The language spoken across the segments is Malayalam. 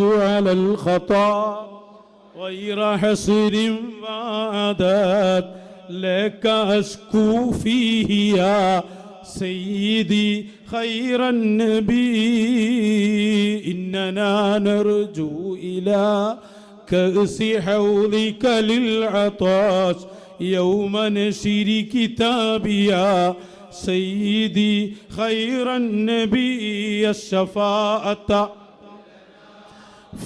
على الخطا غير حسر وعادات. لك أشكو فيه يا سيدي خير النبي. إننا نرجو إلى كأس حوضك للعطاش. يوم نشر كتابي يا سيدي خير النبي. الشفاعة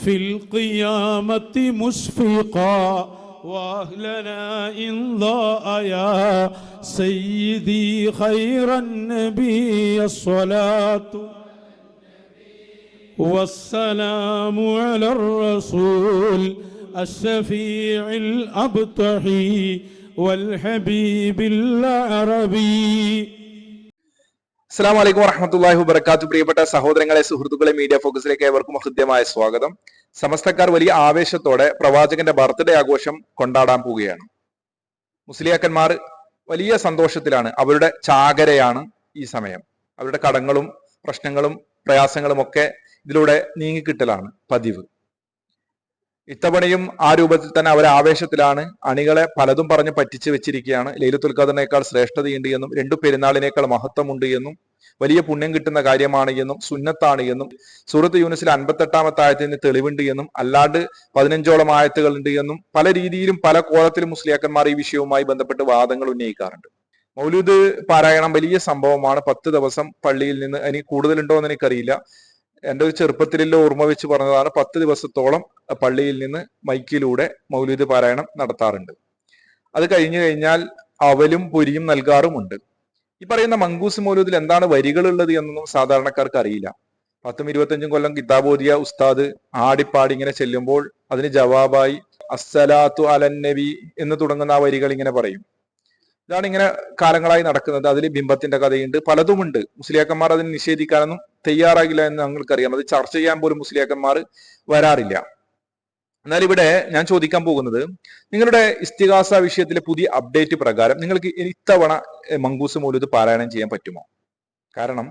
في القيامة مشفقا. وأهلنا إن ضاء يا سيدي خير النبي الصلاة والسلام على الرسول الشفيع الأبطحي والحبيب العربي അസ്സാം വലൈക്കും വറഹമത്തല്ലാഹി വബർക്കാത്തു പ്രിയപ്പെട്ട സഹോദരങ്ങളെ സുഹൃത്തുക്കളെ മീഡിയ ഫോക്കസിലേക്ക് ഏവർക്കും ഹൃദ്യമായ സ്വാഗതം. സമസ്തക്കാർ വലിയ ആവേശത്തോടെ പ്രവാചകന്റെ ബർത്ത്ഡേ ആഘോഷം കൊണ്ടാടാൻ പോവുകയാണ്. മുസ്ലിയാക്കന്മാർ വലിയ സന്തോഷത്തിലാണ്. അവരുടെ ചാകരയാണ് ഈ സമയം. അവരുടെ കടങ്ങളും പ്രശ്നങ്ങളും പ്രയാസങ്ങളും ഒക്കെ ഇതിലൂടെ നീങ്ങിക്കിട്ടലാണ് പതിവ്. ഇത്തവണയും ആ രൂപത്തിൽ തന്നെ അവർ ആവേശത്തിലാണ്. അണികളെ പലതും പറഞ്ഞ് പറ്റിച്ചു വെച്ചിരിക്കുകയാണ്. ലൈലത്തുൽ ഖദറിനേക്കാൾ ശ്രേഷ്ഠതയുണ്ട് എന്നും രണ്ടു പെരുന്നാളിനേക്കാൾ മഹത്വമുണ്ട് എന്നും വലിയ പുണ്യം കിട്ടുന്ന കാര്യമാണ് എന്നും സുന്നത്താണ് എന്നും സൂറത്ത് യൂനിസിൽ അൻപത്തെട്ടാമത്തെ ആയത്തിന് തെളിവുണ്ട് എന്നും അല്ലാണ്ട് പതിനഞ്ചോളം ആയത്തുകളുണ്ട് എന്നും പല രീതിയിലും പല കോലത്തിലും മുസ്ലിയാക്കന്മാർ ഈ വിഷയവുമായി ബന്ധപ്പെട്ട് വാദങ്ങൾ ഉന്നയിക്കാറുണ്ട്. മൗലൂദ് പാരായണം വലിയ സംഭവമാണ്. പത്ത് ദിവസം പള്ളിയിൽ നിന്ന് ഇനി കൂടുതലുണ്ടോ എന്ന് എനിക്കറിയില്ല. എന്റെ ഒരു ചെറുപ്പത്തിലുള്ള ഓർമ്മ വെച്ച് പറഞ്ഞതാണ് പത്ത് ദിവസത്തോളം പള്ളിയിൽ നിന്ന് മൈക്കിലൂടെ മൗലൂദ് പാരായണം നടത്താറുണ്ട്. അത് കഴിഞ്ഞു കഴിഞ്ഞാൽ അവലും പൊരിയും നൽകാറുമുണ്ട്. ഈ പറയുന്ന മങ്കൂസ് മൗലൂദിൽ എന്താണ് വരികളുള്ളത് എന്നൊന്നും സാധാരണക്കാർക്ക് അറിയില്ല. പത്തും ഇരുപത്തഞ്ചും കൊല്ലം കിതാബ് ഓതിയ ഉസ്താദ് ആടിപ്പാടി ഇങ്ങനെ ചെല്ലുമ്പോൾ അതിന് ജവാബായി അസ്സലാത്തു അലന്നബി നബി എന്ന് തുടങ്ങുന്ന ആ വരികൾ ഇങ്ങനെ പറയും. ഇതാണ് ഇങ്ങനെ കാലങ്ങളായി നടക്കുന്നത്. അതിൽ ബിംബത്തിന്റെ കഥയുണ്ട്. പലതുമുണ്ട്. മുസ്ലിയാക്കന്മാർ അതിനെ നിഷേധിക്കാനൊന്നും തയ്യാറാകില്ല എന്ന് ഞങ്ങൾക്കറിയാം അത് ചർച്ച ചെയ്യാൻ പോലും മുസ്ലിയാക്കന്മാർ വരാറില്ല. എന്നാൽ ഇവിടെ ഞാൻ ചോദിക്കാൻ പോകുന്നത് നിങ്ങളുടെ ഇസ്തിഹാസ വിഷയത്തിലെ പുതിയ അപ്ഡേറ്റ് പ്രകാരം നിങ്ങൾക്ക് ഇത്തവണ മങ്കൂസ് മൗലൂദ് പാരായണം ചെയ്യാൻ പറ്റുമോ? കാരണം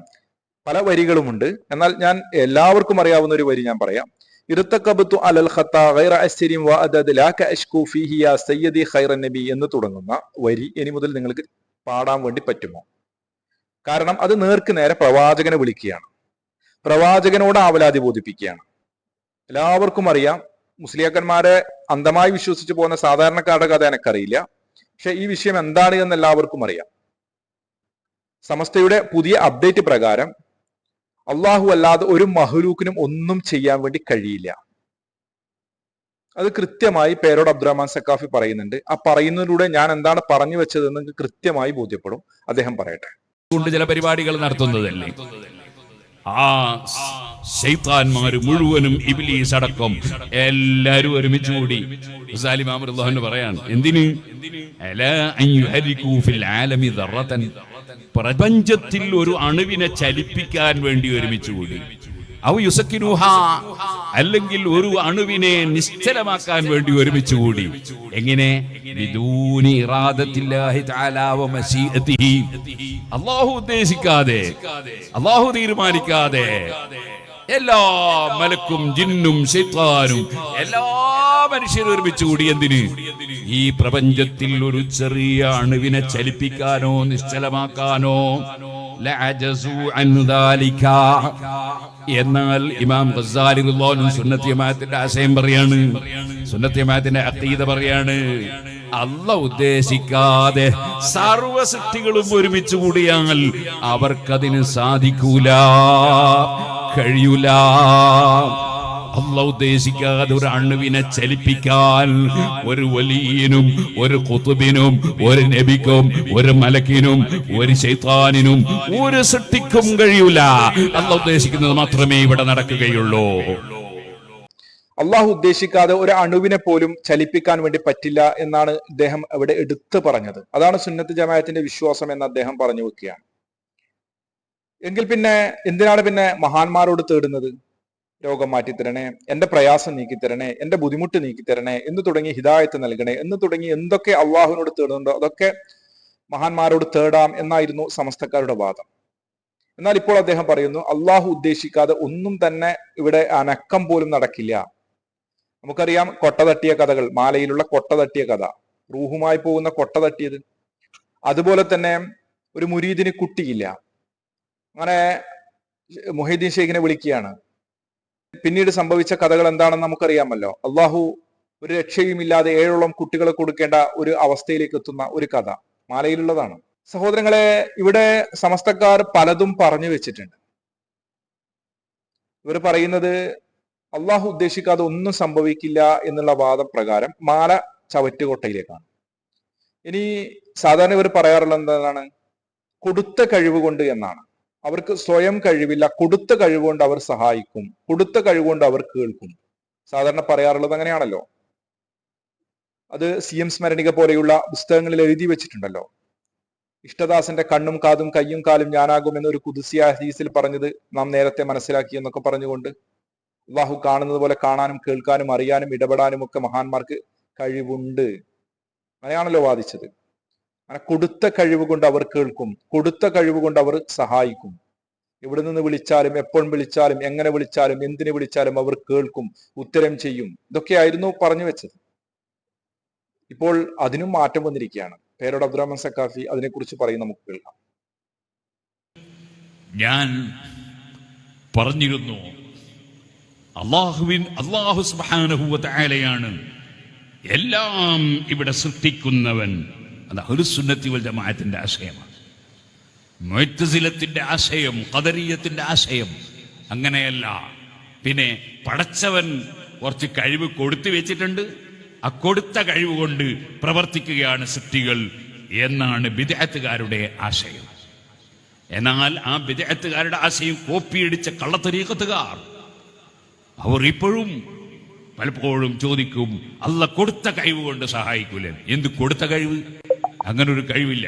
പല വരികളുമുണ്ട്. എന്നാൽ ഞാൻ എല്ലാവർക്കും അറിയാവുന്ന ഒരു വരി ഞാൻ പറയാം. ഇറുത്തക്കബത്തു അലൽ ഗൈറ വ യാ സയ്യദി ഖൈറൻ നബി എന്ന് തുടങ്ങുന്ന വരി ഇനി മുതൽ നിങ്ങൾക്ക് പാടാൻ വേണ്ടി പറ്റുമോ? കാരണം അത് നേർക്ക് നേരെ പ്രവാചകനെ വിളിക്കുകയാണ്. പ്രവാചകനോട് ആവലാതി ബോധിപ്പിക്കുകയാണ്. എല്ലാവർക്കും അറിയാം മുസ്ലിയാക്കന്മാരെ അന്ധമായി വിശ്വസിച്ചു പോകുന്ന സാധാരണക്കാരുടെ കഥ എനിക്കറിയില്ല. പക്ഷെ ഈ വിഷയം എന്താണ് എന്ന് എല്ലാവർക്കും അറിയാം. സമസ്തയുടെ പുതിയ അപ്ഡേറ്റ് പ്രകാരം അള്ളാഹു അല്ലാതെ ഒരു മഹ്ലൂക്കിനും ഒന്നും ചെയ്യാൻ വേണ്ടി കഴിയില്ല. അത് കൃത്യമായി പേരോട് അബ്ദുറഹ്മാൻ സക്കാഫി പറയുന്നുണ്ട്. ആ പറയുന്നതിലൂടെ ഞാൻ എന്താണ് പറഞ്ഞു വെച്ചതെന്ന് നിങ്ങൾക്ക് കൃത്യമായി ബോധ്യപ്പെടും. അദ്ദേഹം പറയട്ടെ. കൊണ്ട് ചില പരിപാടികൾ നടത്തുന്നതല്ലേ? ആ ശൈത്താന്മാര് മുഴുവനും ഇബിലീസ് അടക്കം എല്ലാരും ഒരുമിച്ച് കൂടി. പറയാണ് എന്തിന്? പ്രപഞ്ചത്തിൽ ഒരു അണുവിനെ ചലിപ്പിക്കാൻ വേണ്ടി ഒരുമിച്ച് കൂടി. അവ യുസക്കിനുഹ അല്ലെങ്കിൽ ഒരു അണുവിനെ നിശ്ചലമാക്കാൻ വേണ്ടി ഒരുമിച്ച് കൂടി. എങ്ങനെ? അള്ളാഹു ഉദ്ദേശിക്കാതെ അള്ളാഹു തീരുമാനിക്കാതെ എല്ലാ മലക്കും ജിന്നും എല്ലാ മനുഷ്യരും ഒരുമിച്ച് കൂടി എന്തിന് ഈ പ്രപഞ്ചത്തിൽ ഒരു ചെറിയ അണുവിനെ ചലിപ്പിക്കാനോ നിശ്ചലമാക്കാനോ. എന്നാൽ ഇമാം ഗസാലി റളിയല്ലാഹു സുന്നത്തി ആശയം പറയാണ് സുന്നത്യമായത്തിന്റെ അതീത പറയാണ് അല്ല ഉദ്ദേശിക്കാതെ സർവ സൃഷ്ടികളും ഒരുമിച്ച് കൂടിയാൽ അവർക്കതിന് സാധിക്കൂല കഴിയൂല അല്ല ഉദ്ദേശിക്കാതെ ഒരു അണുവിനെ ചലിപ്പിക്കാൻ ഒരു വലിയനും ഒരു കുത്തുബിനും ഒരു നബിക്കും ഒരു മലക്കിനും ഒരു ശൈത്താനിനും ഒരു സൃഷ്ടിക്കും കഴിയൂല. അല്ല ഉദ്ദേശിക്കുന്നത് മാത്രമേ ഇവിടെ നടക്കുകയുള്ളൂ. അള്ളാഹു ഉദ്ദേശിക്കാതെ ഒരു അണുവിനെ പോലും ചലിപ്പിക്കാൻ വേണ്ടി പറ്റില്ല എന്നാണ് അദ്ദേഹം അവിടെ എടുത്തു പറഞ്ഞത്. അതാണ് സുന്നത്ത് ജമായത്തിന്റെ വിശ്വാസം എന്ന് അദ്ദേഹം പറഞ്ഞു വെക്കുകയാണ്. എങ്കിൽ പിന്നെ എന്തിനാണ് പിന്നെ മഹാന്മാരോട് തേടുന്നത്? രോഗം മാറ്റിത്തരണേ എന്റെ പ്രയാസം നീക്കിത്തരണേ എന്റെ ബുദ്ധിമുട്ട് നീക്കിത്തരണേ എന്ന് തുടങ്ങി ഹിദായത്ത് നൽകണേ എന്ന് തുടങ്ങി എന്തൊക്കെ അള്ളാഹുവിനോട് തേടുന്നുണ്ടോ അതൊക്കെ മഹാന്മാരോട് തേടാം എന്നായിരുന്നു സമസ്തക്കാരുടെ വാദം. എന്നാൽ ഇപ്പോൾ അദ്ദേഹം പറയുന്നു അള്ളാഹു ഉദ്ദേശിക്കാതെ ഒന്നും തന്നെ ഇവിടെ അനക്കം പോലും നടക്കില്ല. നമുക്കറിയാം കൊട്ട തട്ടിയ കഥകൾ മാലയിലുള്ള കൊട്ട തട്ടിയ കഥ റൂഹുമായി പോകുന്ന കൊട്ട തട്ടിയത്. അതുപോലെ തന്നെ ഒരു മുരീദിന് കുട്ടിയില്ല. അങ്ങനെ മുഹീദ്ദീൻ ഷെയ്ഖിനെ വിളിക്കുകയാണ്. പിന്നീട് സംഭവിച്ച കഥകൾ എന്താണെന്ന് നമുക്കറിയാമല്ലോ. അള്ളാഹു ഒരു രക്ഷയുമില്ലാതെ ഏഴോളം കുട്ടികളെ കൊടുക്കേണ്ട ഒരു അവസ്ഥയിലേക്ക് എത്തുന്ന ഒരു കഥ മാലയിലുള്ളതാണ്. സഹോദരങ്ങളെ ഇവിടെ സമസ്തക്കാർ പലതും പറഞ്ഞു വെച്ചിട്ടുണ്ട്. ഇവർ പറയുന്നത് അള്ളാഹു ഉദ്ദേശിക്കാതെ ഒന്നും സംഭവിക്കില്ല എന്നുള്ള വാദം വാദപ്രകാരം മാല ചവറ്റുകൊട്ടയിലേക്കാണ്. ഇനി സാധാരണ ഇവർ പറയാറുള്ളത് എന്താണ്? കൊടുത്ത കഴിവ് കൊണ്ട് എന്നാണ്. അവർക്ക് സ്വയം കഴിവില്ല. കൊടുത്ത കഴിവുകൊണ്ട് അവർ സഹായിക്കും. കൊടുത്ത കഴിവുകൊണ്ട് അവർ കേൾക്കും. സാധാരണ പറയാറുള്ളത് അങ്ങനെയാണല്ലോ. അത് സി എം സ്മരണിക പോലെയുള്ള പുസ്തകങ്ങളിൽ എഴുതി വെച്ചിട്ടുണ്ടല്ലോ. ഇഷ്ടദാസന്റെ കണ്ണും കാതും കയ്യും കാലും ഞാനാകും എന്നൊരു കുതിസിയ ഹദീസിൽ പറഞ്ഞത് നാം നേരത്തെ മനസ്സിലാക്കി എന്നൊക്കെ പറഞ്ഞുകൊണ്ട് അള്ളാഹു കാണുന്നത് പോലെ കാണാനും കേൾക്കാനും അറിയാനും ഇടപെടാനും ഒക്കെ മഹാന്മാർക്ക് കഴിവുണ്ട്. അങ്ങനെയാണല്ലോ വാദിച്ചത്. കൊടുത്ത കഴിവ് കൊണ്ട് അവർ കേൾക്കും. കൊടുത്ത കഴിവ് കൊണ്ട് അവർ സഹായിക്കും. എവിടെ നിന്ന് വിളിച്ചാലും എപ്പോൾ വിളിച്ചാലും എങ്ങനെ വിളിച്ചാലും എന്തിനു വിളിച്ചാലും അവർ കേൾക്കും ഉത്തരം ചെയ്യും. ഇതൊക്കെയായിരുന്നു പറഞ്ഞു വെച്ചത്. ഇപ്പോൾ അതിനും മാറ്റം വന്നിരിക്കുകയാണ്. പേരോട് അബ്ദുറഹ്മാൻ സക്കാഫി അതിനെക്കുറിച്ച് പറയും നമുക്ക് കേൾക്കാം. ഞാൻ പറഞ്ഞിരുന്നു അള്ളാഹുവിൻ അള്ളാഹു സുബാനഹുവലയാണ് എല്ലാം ഇവിടെ സൃഷ്ടിക്കുന്നവൻ. അത് അഹുസുന്നത്തി വൽ ജമാഅത്തിന്റെ ആശയമാണ്. മൊയ്ത്തസിലത്തിന്റെ ആശയം കദരീയത്തിന്റെ ആശയം അങ്ങനെയല്ല. പിന്നെ പടച്ചവൻ കുറച്ച് കഴിവ് കൊടുത്തു വെച്ചിട്ടുണ്ട്. ആ കൊടുത്ത കഴിവ് കൊണ്ട് പ്രവർത്തിക്കുകയാണ് സൃഷ്ടികൾ എന്നാണ് വിദേഹത്തുകാരുടെ ആശയം. എന്നാൽ ആ വിദേഹത്തുകാരുടെ ആശയം കോപ്പിയടിച്ച കള്ളത്തരീക്കത്തുകാർ അവർ ഇപ്പോഴും പലപ്പോഴും ചോദിക്കും അല്ല കൊടുത്ത കഴിവ് കൊണ്ട് സഹായിക്കൂലേ? എന്ത് കൊടുത്ത കഴിവ്? അങ്ങനെ ഒരു കഴിവില്ല.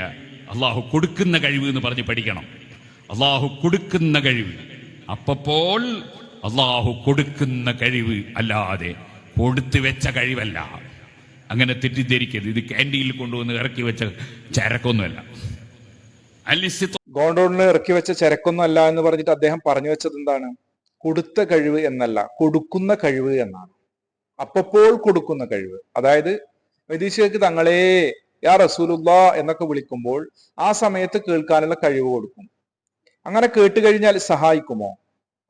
അള്ളാഹു കൊടുക്കുന്ന കഴിവ് എന്ന് പറഞ്ഞ് പഠിക്കണം. അള്ളാഹു കൊടുക്കുന്ന കഴിവ്. അപ്പപ്പോൾ അള്ളാഹു കൊടുക്കുന്ന കഴിവ് അല്ലാതെ കൊടുത്തു വെച്ച കഴിവല്ല. അങ്ങനെ തെറ്റിദ്ധരിക്കരുത്. ഇത് ക്യാന്റീനിൽ കൊണ്ടുവന്ന് ഇറക്കി വെച്ച ചരക്കൊന്നുമല്ല. ഗോണ്ടോണിൽ ഇറക്കി വെച്ച ചരക്കൊന്നും അല്ല എന്ന് പറഞ്ഞിട്ട് അദ്ദേഹം പറഞ്ഞു വെച്ചത് എന്താണ്? കൊടുത്ത കഴിവ് എന്നല്ല കൊടുക്കുന്ന കഴിവ് എന്നാണ്. അപ്പപ്പോൾ കൊടുക്കുന്ന കഴിവ്. അതായത് വൈദേശികർക്ക് തങ്ങളെ യാ റസൂലുള്ള എന്നൊക്കെ വിളിക്കുമ്പോൾ ആ സമയത്ത് കേൾക്കാനുള്ള കഴിവ് കൊടുക്കും. അങ്ങനെ കേട്ട് കഴിഞ്ഞാൽ സഹായിക്കുമോ?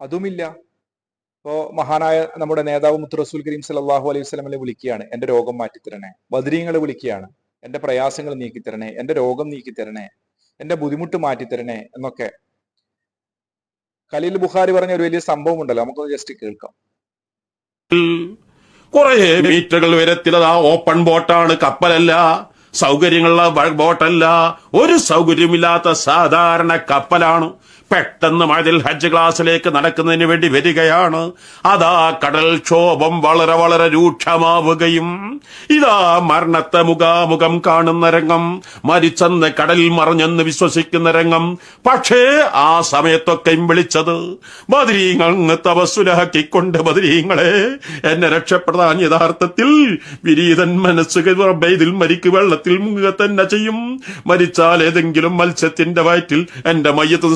അതുമില്ല. ഇപ്പോ മഹാനായ നമ്മുടെ നേതാവ് മുത്ത് റസൂൽ കരീം സലാഹു അലൈഹി വസ്ലമിനെ വിളിക്കുകയാണ്. എന്റെ രോഗം മാറ്റിത്തരണേ. ബദരീങ്ങളെ വിളിക്കുകയാണ്. എന്റെ പ്രയാസങ്ങൾ നീക്കിത്തരണേ. എന്റെ രോഗം നീക്കിത്തരണേ. എന്റെ ബുദ്ധിമുട്ട് മാറ്റിത്തരണേ. എന്നൊക്കെ. ഖലീൽ ബുഖാരി പറഞ്ഞ ഒരു വലിയ സംഭവം ഉണ്ടല്ലോ. നമുക്കൊന്ന് ജസ്റ്റ് കേൾക്കാം. കുറെ മീറ്ററുകൾ വരത്തിലതാ ഓപ്പൺ ബോട്ടാണ് കപ്പലല്ല. സൗകര്യങ്ങളുള്ള ബോട്ടല്ല. ഒരു സൗകര്യമില്ലാത്ത സാധാരണ കപ്പലാണ്. പെട്ടെന്ന് മതിൽ ഹജ്ജ് ക്ലാസ്സിലേക്ക് നടക്കുന്നതിന് വേണ്ടി വരികയാണ്. അതാ കടൽ ക്ഷോഭം വളരെ വളരെ രൂക്ഷമാവുകയും ഇതാ മരണത്തെ മുഖാമുഖം കാണുന്ന രംഗം മരിച്ചെന്ന് കടലിൽ മറഞ്ഞെന്ന് വിശ്വസിക്കുന്ന രംഗം. പക്ഷേ ആ സമയത്തൊക്കെയും വിളിച്ചത് ബദരീങ്ങൾ തപസ്സുലഹക്കിക്കൊണ്ട് ബദരീങ്ങളെ എന്നെ രക്ഷപ്പെടാൻ യഥാർത്ഥത്തിൽ വിരീതൻ മനസ്സ് ഇതിൽ മരിക്ക് വെള്ളത്തിൽ മുങ്ങുക തന്നെ ചെയ്യും. മരിച്ചാൽ ഏതെങ്കിലും മത്സ്യത്തിന്റെ വയറ്റിൽ എന്റെ മയ്യത്ത്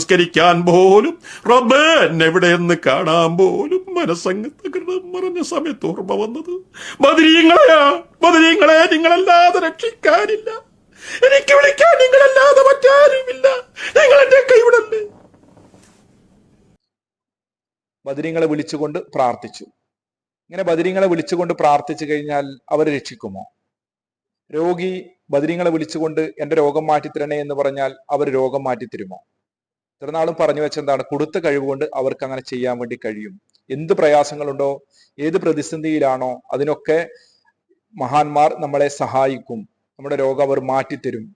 നിസ്കരിക്കാൻ പോലും റബ്ബേ എന്നെ എവിടെയെന്ന് കാണാൻ പോലും മനസ്സങ്ങ് തകർന്നു മറഞ്ഞ സമയത്ത് ഓർമ്മ വന്നത്. ബദരീങ്ങളെയാ ബദരീങ്ങളെ നിങ്ങളല്ലാതെ രക്ഷിക്കാനില്ല. എനിക്ക് വിളിക്കാൻ നിങ്ങളല്ലാതെ മറ്റാരുമില്ല. നിങ്ങൾ എന്റെ കൈവിടല്ലേ? ബദരീങ്ങളെ വിളിച്ചുകൊണ്ട് പ്രാർത്ഥിച്ചു. ഇങ്ങനെ ബദരീങ്ങളെ വിളിച്ചുകൊണ്ട് പ്രാർത്ഥിച്ചു കഴിഞ്ഞാൽ അവർ രക്ഷിക്കുമോ? രോഗി ബദരീങ്ങളെ വിളിച്ചുകൊണ്ട് എന്റെ രോഗം മാറ്റിത്തരണേ എന്ന് പറഞ്ഞാൽ അവർ രോഗം മാറ്റിത്തരുമോ? ഇത്രനാളും പറഞ്ഞു വെച്ചെന്താണ്? കൊടുത്ത കഴിവുകൊണ്ട് അവർക്ക് അങ്ങനെ ചെയ്യാൻ വേണ്ടി കഴിയും. എന്ത് പ്രയാസങ്ങളുണ്ടോ? ഏത് പ്രതിസന്ധിയിലാണോ? അതിനൊക്കെ മഹാന്മാർ നമ്മളെ സഹായിക്കും. നമ്മുടെ രോഗം അവർ മാറ്റിത്തരും.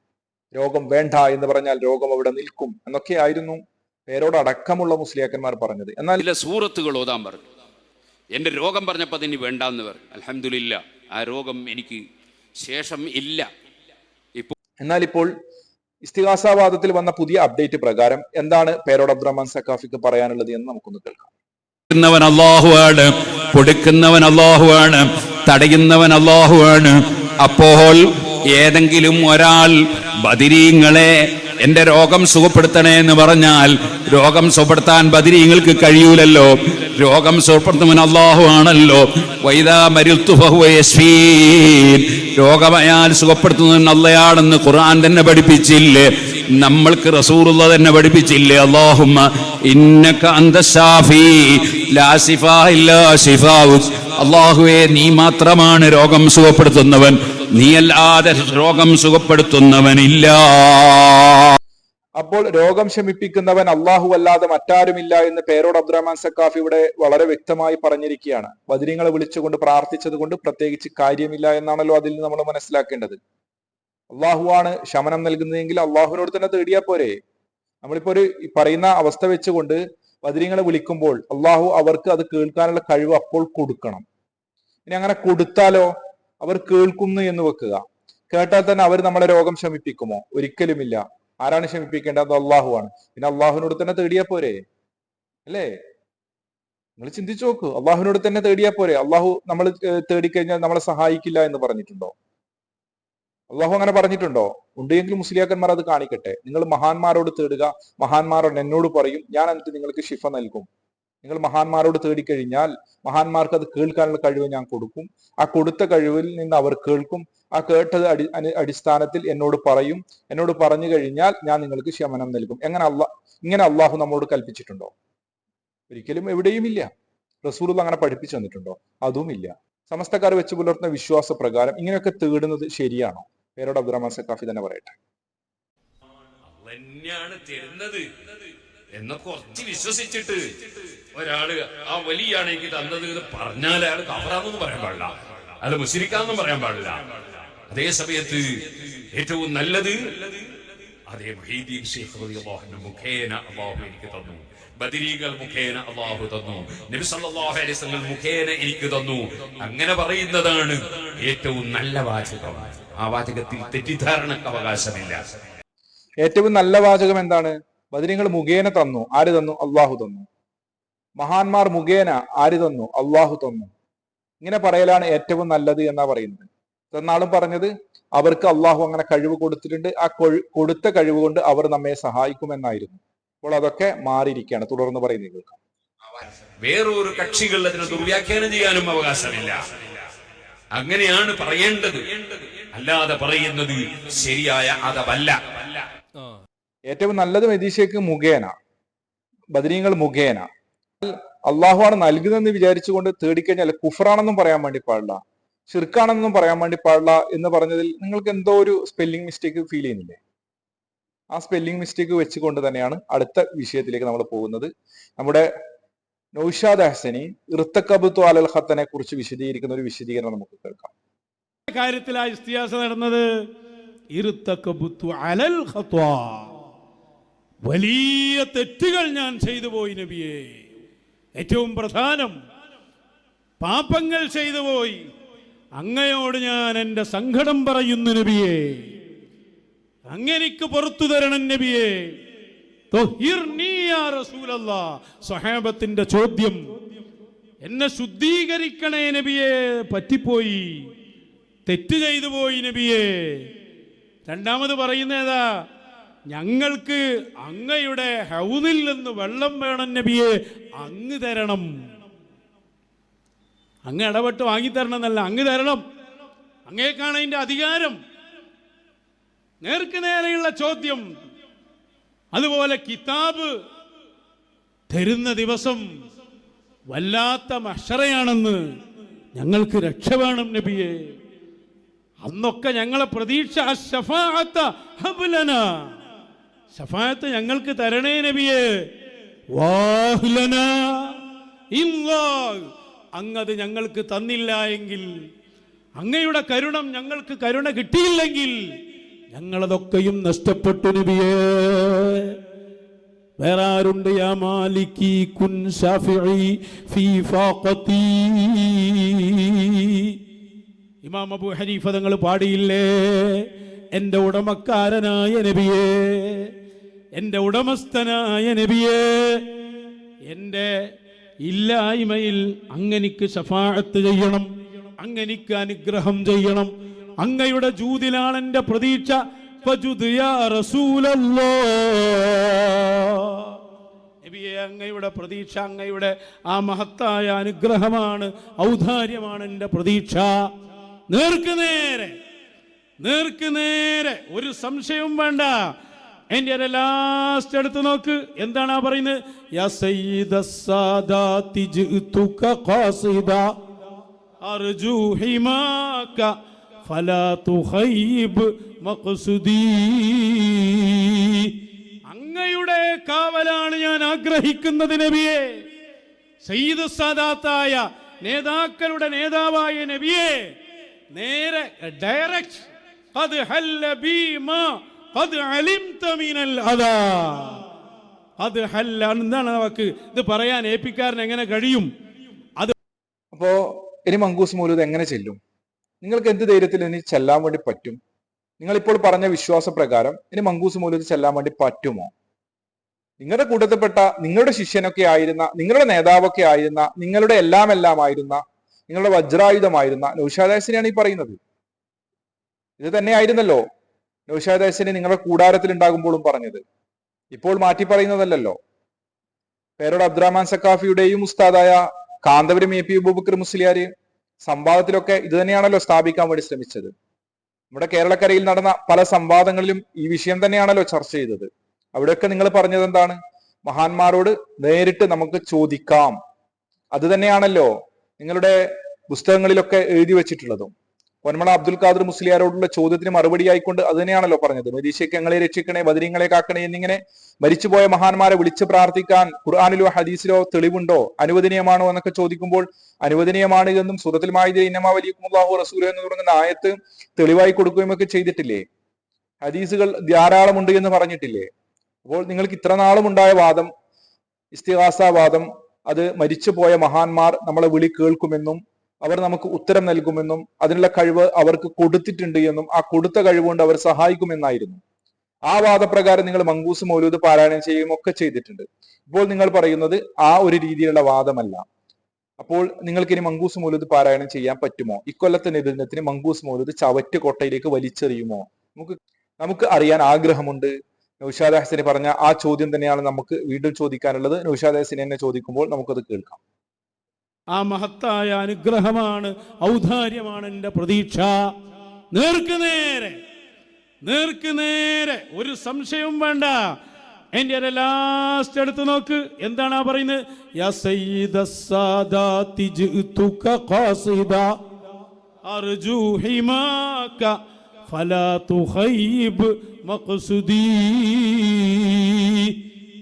രോഗം വേണ്ട എന്ന് പറഞ്ഞാൽ രോഗം അവിടെ നിൽക്കും. എന്നൊക്കെ ആയിരുന്നു പേരോടക്കമുള്ള മുസ്ലിയാക്കന്മാർ പറഞ്ഞത്. എന്നാൽ ചില സൂറത്തുകൾ ഓതാൻ പറഞ്ഞു. എന്റെ രോഗം പറഞ്ഞപ്പോൾ അതിന് വേണ്ടാന്ന് പറഞ്ഞു. അലഹമില്ല ആ രോഗം എനിക്ക് ശേഷം ഇല്ല. ഇപ്പോൾ എന്നാൽ ഇപ്പോൾ ഇസ്തിഹാസാവാദത്തിൽ വന്ന പുതിയ അപ്ഡേറ്റ് പ്രകാരം എന്താണ് പേരോട് അബ്ദുറഹ്മാൻ സക്കാഫിക്ക് പറയാനുള്ളത് എന്ന് നമുക്കൊന്ന് കേൾക്കാം. അള്ളാഹുവാണ് കൊടുക്കുന്നവൻ അള്ളാഹുവാണ് തടയുന്നവൻ അള്ളാഹുവാണ് അപ്പോൾ ഏതെങ്കിലും ഒരാൾ ബദിരീങ്ങളെ എന്റെ രോഗം സുഖപ്പെടുത്തണേ എന്ന് പറഞ്ഞാൽ രോഗം സുഖപ്പെടുത്താൻ ബദിരീങ്ങൾക്ക് കഴിയൂലല്ലോ. രോഗം സുഖപ്പെടുത്തുന്നവൻ അള്ളാഹു ആണല്ലോ. വൈദാ മരുത്തു യസ്വീൻ രോഗമയാൽ സുഖപ്പെടുത്തുന്നവൻ അല്ലയാണെന്ന് ഖുർആൻ തന്നെ പഠിപ്പിച്ചില്ലേ? നമ്മൾക്ക് റസൂറുള്ള തന്നെ പഠിപ്പിച്ചില്ലേ? അള്ളാഹുമ്മ ഇന്നക അന്ത അള്ളാഹുവെ ലാ ശിഫാ ഇല്ലാ ശിഫാഉക് അള്ളാഹുവേ നീ മാത്രമാണ് രോഗം സുഖപ്പെടുത്തുന്നവൻ. നീയല്ലാതെ രോഗം സുഖപ്പെടുത്തുന്നവനില്ല. അപ്പോൾ രോഗം ശമിപ്പിക്കുന്നവൻ അള്ളാഹു അല്ലാതെ മറ്റാരുമില്ല എന്ന് പേരോട് അബ്ദുറഹ്മാൻ സക്കാഫ് ഇവിടെ വളരെ വ്യക്തമായി പറഞ്ഞിരിക്കുകയാണ്. ബദിരിങ്ങളെ വിളിച്ചുകൊണ്ട് പ്രാർത്ഥിച്ചത് കൊണ്ട് പ്രത്യേകിച്ച് കാര്യമില്ല എന്നാണല്ലോ അതിൽ നമ്മൾ മനസ്സിലാക്കേണ്ടത്. അള്ളാഹുവാണ് ശമനം നൽകുന്നതെങ്കിൽ അള്ളാഹുവിനോട് തന്നെ തേടിയാൽ പോരെ. നമ്മളിപ്പോ ഒരു പറയുന്ന അവസ്ഥ വെച്ചുകൊണ്ട് ബദിരിങ്ങളെ വിളിക്കുമ്പോൾ അള്ളാഹു അവർക്ക് അത് കേൾക്കാനുള്ള കഴിവ് അപ്പോൾ കൊടുക്കണം. ഇനി അങ്ങനെ കൊടുത്താലോ? അവർ കേൾക്കുന്നു എന്ന് വെക്കുക. കേട്ടാൽ തന്നെ അവർ നമ്മളെ രോഗം ശമിപ്പിക്കുമോ? ഒരിക്കലുമില്ല. ആരാണ് ക്ഷമിപ്പിക്കേണ്ടത്? അള്ളാഹു ആണ്. പിന്നെ അള്ളാഹുവിനോട് തന്നെ തേടിയാ പോരെ? അല്ലേ? നിങ്ങൾ ചിന്തിച്ചു നോക്കൂ. അള്ളാഹുവിനോട് തന്നെ തേടിയാ പോരെ? അള്ളാഹു നമ്മൾ തേടിക്കഴിഞ്ഞാൽ നമ്മളെ സഹായിക്കില്ല എന്ന് പറഞ്ഞിട്ടുണ്ടോ? അള്ളാഹു അങ്ങനെ പറഞ്ഞിട്ടുണ്ടോ? ഉണ്ടെങ്കിൽ മുസ്ലിയാക്കന്മാർ അത് കാണിക്കട്ടെ. നിങ്ങൾ മഹാന്മാരോട് തേടുക. മഹാന്മാരോട് എന്നോട് പറയും. ഞാൻ എന്നിട്ട് നിങ്ങൾക്ക് ശിഫ നൽകും. നിങ്ങൾ മഹാന്മാരോട് തേടിക്കഴിഞ്ഞാൽ മഹാന്മാർക്ക് അത് കേൾക്കാനുള്ള കഴിവ് ഞാൻ കൊടുക്കും. ആ കൊടുത്ത കഴിവിൽ നിന്ന് അവർ കേൾക്കും. ആ കേട്ടത് അടി അടി- അടിസ്ഥാനത്തിൽ എന്നോട് പറയും. എന്നോട് പറഞ്ഞു കഴിഞ്ഞാൽ ഞാൻ നിങ്ങൾക്ക് ശമനം നൽകും. എങ്ങനെ അള്ളാ ഇങ്ങനെ അള്ളാഹു നമ്മളോട് കൽപ്പിച്ചിട്ടുണ്ടോ? ഒരിക്കലും എവിടെയും ഇല്ല റസൂൽ അങ്ങനെ പഠിപ്പിച്ചു തന്നിട്ടുണ്ടോ? അതും ഇല്ല സമസ്തക്കാർ വെച്ച് പുലർത്തുന്ന വിശ്വാസ പ്രകാരം ഇങ്ങനെയൊക്കെ തേടുന്നത് ശരിയാണോ? പേരോട് അബ്ദുറഹ്മാൻ സക്കാഫി തന്നെ പറയട്ടെ. തന്നെയാണ് കുറച്ച് വിശ്വസിച്ചിട്ട് ഒരാൾ ആ വലിയാണ് എനിക്ക് തന്നത് എന്ന് പറഞ്ഞാൽ അയാൾ കവറാന്നൊന്നും പറയാൻ പാടില്ല. അയാൾ മുസ്ലിക്കാന്നും പറയാൻ പാടില്ല. അതേ സമയത്ത് ഏറ്റവും നല്ലത് അതേ മുഖേന എനിക്ക് തന്നു. ബദിരീകൾ മുഖേന അള്ളാഹു തന്നു. നബി സല്ലല്ലാഹു അലൈഹി വസല്ലം മുഖേന എനിക്ക് തന്നു. അങ്ങനെ പറയുന്നതാണ് ഏറ്റവും നല്ല വാചകം. ആ വാചകത്തിൽ തെറ്റിദ്ധാരണക്ക് അവകാശമില്ല. ഏറ്റവും നല്ല വാചകം എന്താണ്? ബദിരീങ്ങൾ മുഖേന തന്നു. ആര് തന്നു? അള്ളാഹു തന്നു. മഹാന്മാർ മുഖേന ആര് തന്നു? അള്ളാഹു തന്നു. ഇങ്ങനെ പറയലാണ് ഏറ്റവും നല്ലത് എന്നാ പറയുന്നത്. തന്നാളും പറഞ്ഞത് അവർക്ക് അള്ളാഹു അങ്ങനെ കഴിവ് കൊടുത്തിട്ടുണ്ട്. ആ കൊടുത്ത കഴിവ് കൊണ്ട് അവർ നമ്മെ സഹായിക്കുമെന്നായിരുന്നു. അപ്പോൾ അതൊക്കെ മാറിയിരിക്കുകയാണ്. തുടർന്ന് പറയുന്നത് കേൾക്കാം. വേറൊരു കക്ഷികൾ അതിനെ ദുർവ്യാഖ്യാനം ചെയ്യാനും അവകാശമില്ല. അങ്ങനെയാണ് പറയേണ്ടത്. അല്ലാതെ പറയുന്നത് ശരിയായ അതവല്ല. ഏറ്റവും നല്ലത് മെതീഷയ്ക്ക് മുഖേന ബദരീങ്ങൾ മുഖേന അള്ളാഹുവാണ് നൽകുന്നതെന്ന് വിചാരിച്ചുകൊണ്ട് തേടിക്കഴിഞ്ഞാൽ കുഫറാണെന്നും പറയാൻ വേണ്ടി പാടില്ല. ഷിർക്കാണെന്നും പറയാൻ വേണ്ടി പാടില്ല എന്ന് പറഞ്ഞതിൽ നിങ്ങൾക്ക് എന്തോ ഒരു സ്പെല്ലിംഗ് മിസ്റ്റേക്ക് ഫീൽ ചെയ്യുന്നില്ലേ? ആ സ്പെല്ലിംഗ് മിസ്റ്റേക്ക് വെച്ചുകൊണ്ട് തന്നെയാണ് അടുത്ത വിഷയത്തിലേക്ക് നമ്മൾ പോകുന്നത്. നമ്മുടെ നൌഷാദ് ഹസനി ഇർത്തക്കബുത്തു അലൽ ഹത്തനെ കുറിച്ച് വിശദീകരിക്കുന്ന ഒരു വിശദീകരണം നമുക്ക് കേൾക്കാം. ഇസ്തിയാസ നടന്നത്. വലിയ തെറ്റുകൾ ഞാൻ ചെയ്തു പോയി നബിയെ. ഏറ്റവും പ്രധാനം പാപങ്ങൾ ചെയ്തു പോയി. അങ്ങയോട് ഞാൻ എന്റെ സങ്കടം പറയുന്നു നബിയെ. അങ്ങനിക്ക് പുറത്തു തരണം നബിയെ. സഹാബത്തിന്റെ ചോദ്യം. എന്നെ ശുദ്ധീകരിക്കണേ നബിയെ. പറ്റിപ്പോയി. തെറ്റ് ചെയ്തു പോയി നബിയെ. രണ്ടാമത് പറയുന്നേതാ ഞങ്ങൾക്ക് അങ്ങയുടെ ഹൗദിൽ നിന്ന് വെള്ളം വേണം നബിയെ അങ്ങ് തരണം. അങ്ങ് ഇടപെട്ട് വാങ്ങിത്തരണം എന്നല്ല അങ്ങ് തരണം. അങ്ങേക്കാണ് അതിന്റെ അധികാരം. നേർക്ക് നേരെയുള്ള ചോദ്യം അതുപോലെ കിതാബ് തരുന്ന ദിവസം വല്ലാത്ത മഷറയാണെന്ന് ഞങ്ങൾക്ക് രക്ഷ വേണം നബിയെ. അന്നൊക്കെ ഞങ്ങളെ പ്രതീക്ഷ ശഫാഅത്ത് ഞങ്ങൾക്ക് തരണേ നബിയെ. അങ്ങത് ഞങ്ങൾക്ക് തന്നില്ല എങ്കിൽ അങ്ങയുടെ കരുണം ഞങ്ങൾക്ക് കരുണ കിട്ടിയില്ലെങ്കിൽ ഞങ്ങളതൊക്കെയും നഷ്ടപ്പെട്ടു നബിയേ. വേറെ ആരുണ്ട് യാ മാലിക്കി കുൻ ഇമാം അബൂ ഹനീഫ തങ്ങൾ പാടിയില്ലേ? എന്റെ ഉടമക്കാരനായ നബിയേ. എന്റെ ഉടമസ്ഥനായ നബിയേ എന്റെ ഇല്ലായ്മയിൽ അങ്ങനിക്ക് ശഫാഴത്ത് ചെയ്യണം അങ്ങനിക്ക് അനുഗ്രഹം ചെയ്യണം. അങ്ങയുടെ ജൂതിലാണ് എന്റെ പ്രതീക്ഷ. അങ്ങയുടെ പ്രതീക്ഷ അങ്ങയുടെ ആ മഹത്തായ അനുഗ്രഹമാണ് ഔദാര്യമാണ് എന്റെ പ്രതീക്ഷ. നേർക്ക് നേരെ നേരെ ഒരു സംശയവും വേണ്ട. ഒരു ലാസ്റ്റ് എടുത്ത് നോക്ക്. എന്താണ് ആ പറയുന്നത്? അങ്ങയുടെ കാവലാണ് ഞാൻ ആഗ്രഹിക്കുന്നത് നബിയെ. സയ്യിദ് സാദാത്തായ നേതാക്കളുടെ നേതാവായ നബിയെ. നേരെ ഡയറക്റ്റ് അത് ഹല്ല ബീമ അത് അലിംത മിനൽ അദാ അത് ഹല്ല എന്താണ് വാക്ക് ഇത് പറയാൻ ഏപ്പിക്കാരൻ എങ്ങനെ കഴിയും? അത് അപ്പോ ഇനി മങ്കൂസ് മൂലം എങ്ങനെ ചെല്ലും? നിങ്ങൾക്ക് എന്ത് ധൈര്യത്തിൽ ഇനി ചെല്ലാൻ വേണ്ടി പറ്റും? നിങ്ങൾ ഇപ്പോൾ പറഞ്ഞ വിശ്വാസ പ്രകാരം ഇനി മങ്കൂസ് മൂലം ചെല്ലാൻ വേണ്ടി പറ്റുമോ? നിങ്ങളുടെ കൂട്ടത്തിൽപ്പെട്ട നിങ്ങളുടെ ശിഷ്യനൊക്കെ ആയിരുന്ന നിങ്ങളുടെ നേതാവൊക്കെ ആയിരുന്ന നിങ്ങളുടെ എല്ലാം എല്ലാം ആയിരുന്ന നിങ്ങളുടെ വജ്രായുധമായിരുന്ന നൌഷാദാസിനെയാണ് ഈ പറയുന്നത്. ഇത് തന്നെയായിരുന്നല്ലോ നൗഷാദാസിനെ നിങ്ങളുടെ കൂടാരത്തിൽ ഉണ്ടാകുമ്പോഴും പറഞ്ഞത്. ഇപ്പോൾ മാറ്റി പറയുന്നതല്ലല്ലോ പേരോട് അബ്ദുറഹ്മാൻ സക്കാഫിയുടെയും ഉസ്താദായ കാന്തപുരം എ പി അബൂബക്കർ മുസ്ലിയാര് സംവാദത്തിലൊക്കെ ഇത് തന്നെയാണല്ലോ സ്ഥാപിക്കാൻ വേണ്ടി ശ്രമിച്ചത്. നമ്മുടെ കേരളക്കരയിൽ നടന്ന പല സംവാദങ്ങളിലും ഈ വിഷയം തന്നെയാണല്ലോ ചർച്ച ചെയ്തത്. അവിടെയൊക്കെ നിങ്ങൾ പറഞ്ഞത് എന്താണ്? മഹാന്മാരോട് നേരിട്ട് നമുക്ക് ചോദിക്കാം. അത് തന്നെയാണല്ലോ നിങ്ങളുടെ പുസ്തകങ്ങളിലൊക്കെ എഴുതി വെച്ചിട്ടുള്ളതും. പൊന്മള അബ്ദുൽ ഖാദർ മുസ്ലിയാരോടുള്ള ചോദ്യത്തിന് മറുപടി ആയിക്കൊണ്ട് അത് തന്നെയാണല്ലോ പറഞ്ഞത്. മരീശയ്ക്ക് ഞങ്ങളെ രക്ഷിക്കണേ ബദരീങ്ങളെ കാക്കണേ എന്നിങ്ങനെ മരിച്ചുപോയ മഹാന്മാരെ വിളിച്ച് പ്രാർത്ഥിക്കാൻ ഖുർആാനിലോ ഹദീസിലോ തെളിവുണ്ടോ? അനുവദനീയമാണോ എന്നൊക്കെ ചോദിക്കുമ്പോൾ അനുവദനീയമാണ് എന്നും സുഹൃത്തിൽ മായതിരി ഇന്നമാ വലിയക്കുമുല്ലാഹു റസൂൽ എന്ന് തുടങ്ങുന്ന ആയത്ത് തെളിവായി കൊടുക്കുകയും ഒക്കെ ചെയ്തിട്ടില്ലേ? ഹദീസുകൾ ധാരാളമുണ്ട് എന്ന് പറഞ്ഞിട്ടില്ലേ? അപ്പോൾ നിങ്ങൾക്ക് ഇത്ര നാളും ഉണ്ടായ വാദം ഇസ്തിഹാസവാദം അത് മരിച്ചുപോയ മഹാന്മാർ നമ്മളെ വിളി കേൾക്കുമെന്നും അവർ നമുക്ക് ഉത്തരം നൽകുമെന്നും അതിനുള്ള കഴിവ് അവർക്ക് കൊടുത്തിട്ടുണ്ട് എന്നും ആ കൊടുത്ത കഴിവുകൊണ്ട് അവർ സഹായിക്കുമെന്നായിരുന്നു. ആ വാദപ്രകാരം നിങ്ങൾ മങ്കൂസ് മൗലൂദ് പാരായണം ചെയ്യുകയും ഒക്കെ ചെയ്തിട്ടുണ്ട്. ഇപ്പോൾ നിങ്ങൾ പറയുന്നത് ആ ഒരു രീതിയിലുള്ള വാദമല്ല. അപ്പോൾ നിങ്ങൾക്ക് ഇനി മങ്കൂസ് മൗലൂദ് പാരായണം ചെയ്യാൻ പറ്റുമോ? ഇക്കൊല്ലത്തെ നിബന്ധനത്തിന് മങ്കൂസ് മൗലൂദ് ചവറ്റ് കൊട്ടയിലേക്ക് വലിച്ചെറിയുമോ? നമുക്ക് നമുക്ക് അറിയാൻ ആഗ്രഹമുണ്ട്. നൌഷാദ് ഹസനി പറഞ്ഞ ആ ചോദ്യം തന്നെയാണ് നമുക്ക് വീണ്ടും ചോദിക്കാനുള്ളത്. നൌഷാദ് ഹസനി എന്നെ ചോദിക്കുമ്പോൾ നമുക്കത് കേൾക്കാം. ആ മഹത്തായ അനുഗ്രഹമാണ് ഔദാര്യമാണ് എന്റെ പ്രതീക്ഷ. നേർക്കുനേരെ നേർക്കുനേരെ നേർക്ക് നേരെ ഒരു സംശയവും വേണ്ട. എന്റെ ഒരു ലാസ്റ്റ് എടുത്ത് നോക്ക് എന്താണ് ആ പറയുന്നത്?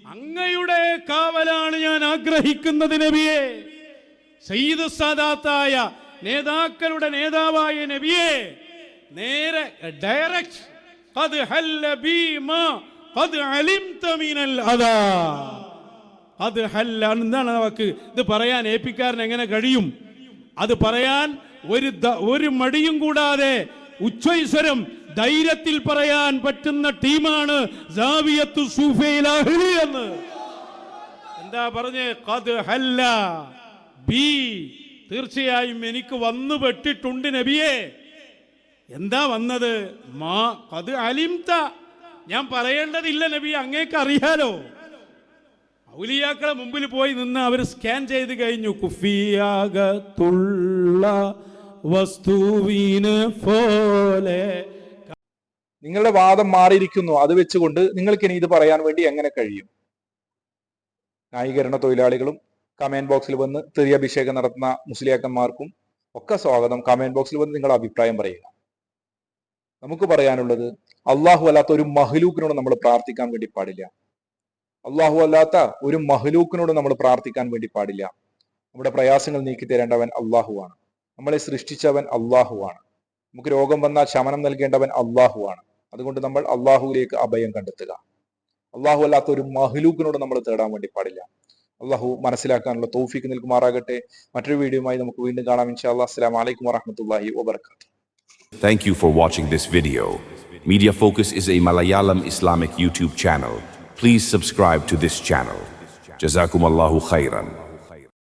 അങ്ങയുടെ കാവലാണ് ഞാൻ ആഗ്രഹിക്കുന്നത് നബിയെ. സയ്യിദ് സാദാത്തായ നേതാക്കളുടെ നേതാവായ നബിയെ നേരെ ഡയറക്റ്റ് അത് ഹല്ല ബീമ ഖദ് അലിംത മിനൽ അദാ അത് ഹല്ല എന്താണ് നമുക്ക് ഇത് പറയാൻ ഏപ്പിക്കാരൻ എങ്ങനെ കഴിയും? അത് പറയാൻ ഒരു ഒരു മടിയും കൂടാതെ ഉച്ചൈസ്വരം ധൈര്യത്തിൽ പറയാൻ പറ്റുന്ന ടീമാണ് എന്ന്. എന്താ പറഞ്ഞേ? കത് ഹല്ല ബി തീർച്ചയായും എനിക്ക് വന്നു പെട്ടിട്ടുണ്ട് നബിയെ. എന്താ വന്നത്? മാ അത് അലിംത. ഞാൻ പറയേണ്ടതില്ല നബി അങ്ങേക്ക് അറിയാലോ. ഔലിയാക്കളെ മുമ്പിൽ പോയി നിന്ന് അവർ സ്കാൻ ചെയ്ത് കഴിഞ്ഞു. കുഫിയാകത്തുള്ള വസ്തുവിന് പോലെ. നിങ്ങളുടെ വാദം മാറിയിരിക്കുന്നു. അത് വെച്ചുകൊണ്ട് നിങ്ങൾക്ക് ഇനി ഇത് പറയാൻ വേണ്ടി എങ്ങനെ കഴിയും? ന്യായീകരണ തൊഴിലാളികളും കമന്റ് ബോക്സിൽ വന്ന് തെറി അഭിഷേകം നടത്തുന്ന മുസ്ലിയാക്കന്മാർക്കും ഒക്കെ സ്വാഗതം. കമന്റ് ബോക്സിൽ വന്ന് നിങ്ങളുടെ അഭിപ്രായം പറയുക. നമുക്ക് പറയാനുള്ളത് അള്ളാഹു അല്ലാത്ത ഒരു മഹലൂക്കിനോട് നമ്മൾ പ്രാർത്ഥിക്കാൻ വേണ്ടി പാടില്ല. അള്ളാഹു അല്ലാത്ത ഒരു മഹലൂക്കിനോട് നമ്മൾ പ്രാർത്ഥിക്കാൻ വേണ്ടി പാടില്ല. നമ്മുടെ പ്രയാസങ്ങൾ നീക്കി തരേണ്ടവൻ അള്ളാഹുവാണ് നമ്മളെ സൃഷ്ടിച്ചവൻ അള്ളാഹുവാണ് നമുക്ക് രോഗം വന്നാൽ ശമനം നൽകേണ്ടവൻ അള്ളാഹുവാണ് അതുകൊണ്ട് നമ്മൾ അള്ളാഹുവിലേക്ക് അഭയം കണ്ടെത്തുക. അള്ളാഹു അല്ലാത്ത ഒരു മഹ്ലൂക്കിനോട് നമ്മൾ തേടാൻ വേണ്ടി പാടില്ല. അള്ളാഹു മനസ്സിലാക്കാനുള്ള തൗഫീക്ക് നൽകുമാറാകട്ടെ മറ്റൊരു വീഡിയോയുമായി നമുക്ക് വീണ്ടും കാണാം ഇൻഷാ അല്ലാ അസ്സലാമു അലൈക്കും വറഹ്മത്തുള്ളാഹി വബറകാതുഹു Thank you for watching this video. Media Focus is a Malayalam Islamic YouTube channel. Please subscribe to this channel. Jazakum Allahu khairan.